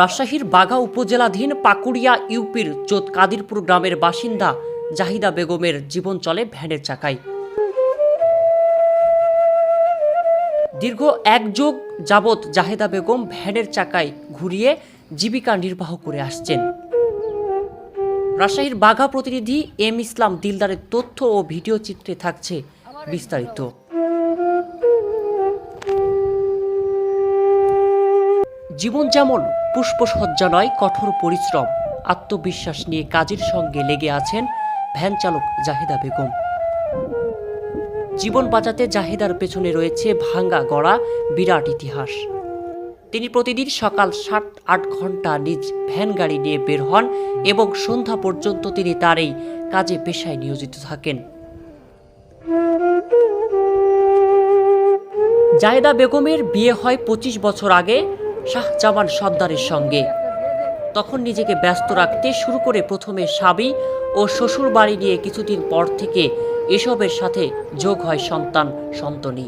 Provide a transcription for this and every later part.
রাজশাহীর বাঘা উপজেলাধীন পাকুড়িয়া ইউপির চোদ কাদিরপুর গ্রামের বাসিন্দা জাহিদা বেগমের জীবন চলে ভ্যানের চাকায়। দীর্ঘ এক যুগ যাবৎ জাহেদা বেগম ভ্যানের চাকায় ঘুরিয়ে জীবিকা নির্বাহ করে আসছেন। রাজশাহীর বাঘা প্রতিনিধি এম ইসলাম দিলদারের তথ্য ও ভিডিও চিত্রে থাকছে বিস্তারিত। জীবন যেমন পুষ্পসজ্জা নয়, কঠোর পরিশ্রম, আত্মবিশ্বাস নিয়ে কাজের সঙ্গে লেগে আছেন ভ্যান চালক জাহিদা বেগম। জীবন বাঁচাতে জাহিদার পেছনে রয়েছে ভাঙ্গা গড়া, বিরাট ইতিহাস। তিনি প্রতিদিন সকাল সাত আট ঘণ্টা নিজ ভ্যান গাড়ি নিয়ে বের হন এবং সন্ধ্যা পর্যন্ত তিনি তার এই কাজে পেশায় নিয়োজিত থাকেন। জাহেদা বেগমের বিয়ে হয় পঁচিশ বছর আগে শাহজামান সর্দারের সঙ্গে। তখন নিজেকে ব্যস্ত রাখতে শুরু করে প্রথমে স্বামী ও শ্বশুর বাড়ি নিয়ে কিছুদিন পর থেকে এসবের সাথে যোগ হয় সন্তান সন্তনী।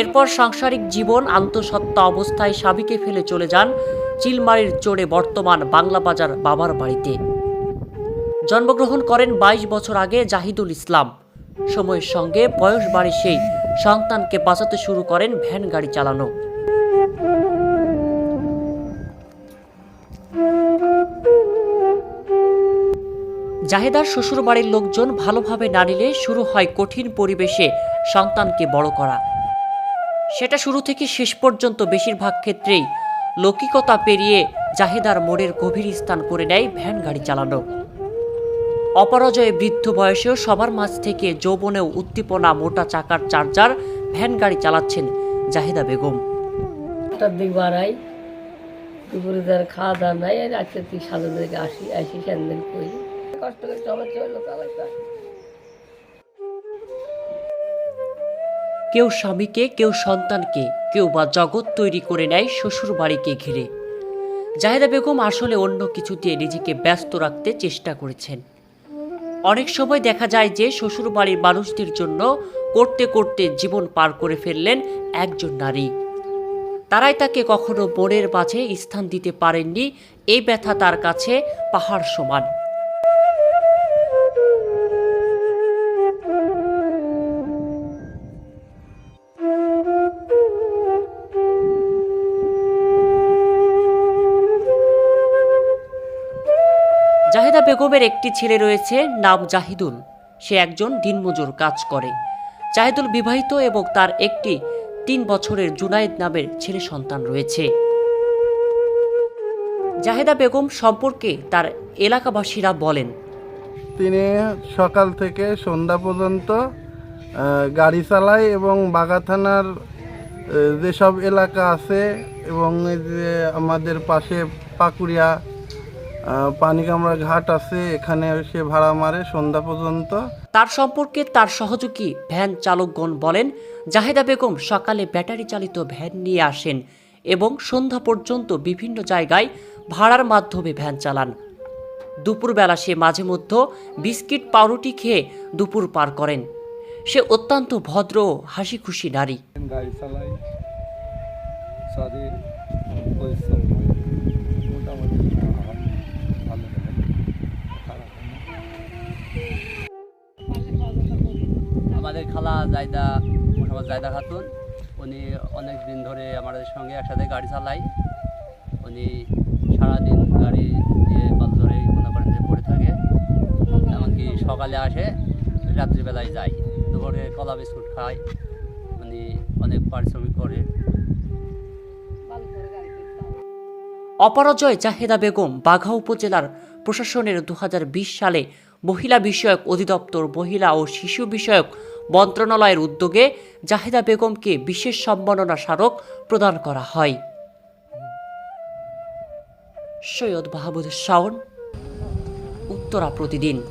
এরপর সাংসারিক জীবন আন্তঃসত্ত্বা অবস্থায় স্বামীকে ফেলে চলে যান চিলমারির চড়ে বর্তমান বাংলা বাজার বাবার বাড়িতে। জন্মগ্রহণ করেন ২২ বছর আগে জাহিদুল ইসলাম। সময়ের সঙ্গে বয়স বাড়ি সেই সন্তানকে বাঁচাতে শুরু করেন ভ্যান গাড়ি চালানো। জাহেদার শ্বশুরবাড়ির লোকজন ভালোভাবে না নিলে শুরু হয় কঠিন পরিবেশে সন্তানকে বড় করা। সেটা শুরু থেকে শেষ পর্যন্ত বেশিরভাগ ক্ষেত্রেই লৌকিকতা পেরিয়ে জাহেদার মোড়ের গভীর স্থান করে নেয় ভ্যান গাড়ি চালানো। অপরাজয়ে বৃদ্ধ বয়সেও সবার মাঝ থেকে যৌবনেও উদ্দীপনা, মোটা চাকার চার্জার ভ্যান গাড়ি চালাচ্ছেন জাহেদা বেগম। দুপুরে তার খাওয়া দাওয়া নাই, আর আজকে তুই থেকে আসি আসি স্যান্ডেল করি কষ্ট করে চলে চলো চালাইতে আসি। কেউ স্বামীকে, কেউ সন্তানকে, কেউ বা জগৎ তৈরি করে নেয় শ্বশুর বাড়িকে ঘিরে। জাহেদা বেগম আসলে অন্য কিছু দিয়ে নিজেকে ব্যস্ত রাখতে চেষ্টা করেছেন। অনেক সময় দেখা যায় যে শ্বশুর বাড়ির মানুষদের জন্য করতে করতে জীবন পার করে ফেললেন একজন নারী। তারাই তাকে কখনো মনের মাঝে স্থান দিতে পারেননি, এই ব্যথা তার কাছে পাহাড় সমান। জাহেদা বেগমের একটি ছেলে রয়েছে, নাম জাহিদুল। সে একজন দিনমজুর কাজ করে। জাহিদুল বিবাহিত এবং তার একটি তিন বছরের জুনায়েদ নামের ছেলে সন্তান রয়েছে। জাহেদা বেগম সম্পর্কে তার এলাকাবাসীরা বলেন, তিনি সকাল থেকে সন্ধ্যা পর্যন্ত গাড়ি চালায় এবং বাগা থানার যেসব এলাকা আছে এবং আমাদের পাশে পাকুড়িয়া পানিকামড়া ঘাট আছে এখানে সে ভাড়া মারে সন্ধ্যা পর্যন্ত। তার সম্পর্কে তার সহযোগী ভ্যান চালকগণ বলেন জাহেদা বেগম সকালে ব্যাটারি চালিত ভ্যান নিয়ে আসেন এবং সন্ধ্যা পর্যন্ত বিভিন্ন জায়গায় ভাড়ার মাধ্যমে ভ্যান চালান। দুপুরবেলা সে মাঝে মধ্যে বিস্কিট পাউরুটি খেয়ে দুপুর পার করেন। সে অত্যন্ত ভদ্র ও হাসি খুশি নারী। গাড়ি চালাই মোটামুটি আমার ভালো লাগে খারাপ হয় না। আমাদের খালা জায়দা, মোহাম্মদ জায়দা খাতুন, উনি অনেক দিন ধরে আমাদের সঙ্গে একসাথে গাড়ি চালাই উনি সারাদিন গাড়ি দিয়ে বাল ধরে মনে করেন যে পড়ে থাকে, এমনকি সকালে আসে, রাত্রিবেলায় যায়। দুপুরে কলা বিস্কুট খায়, উনি অনেক পারিশ্রমিক করে। অপরাজয় জাহেদা বেগম বাঘা উপজেলার প্রশাসনের দু হাজার বিশ সালে মহিলা বিষয়ক অধিদপ্তর, মহিলা ও শিশু বিষয়ক মন্ত্রণালয়ের উদ্যোগে জাহিদা বেগমকে বিশেষ সম্মাননা স্মারক প্রদান করা হয়। সৈয়দ মাহমুদ শাওন, উত্তরা প্রতিদিন।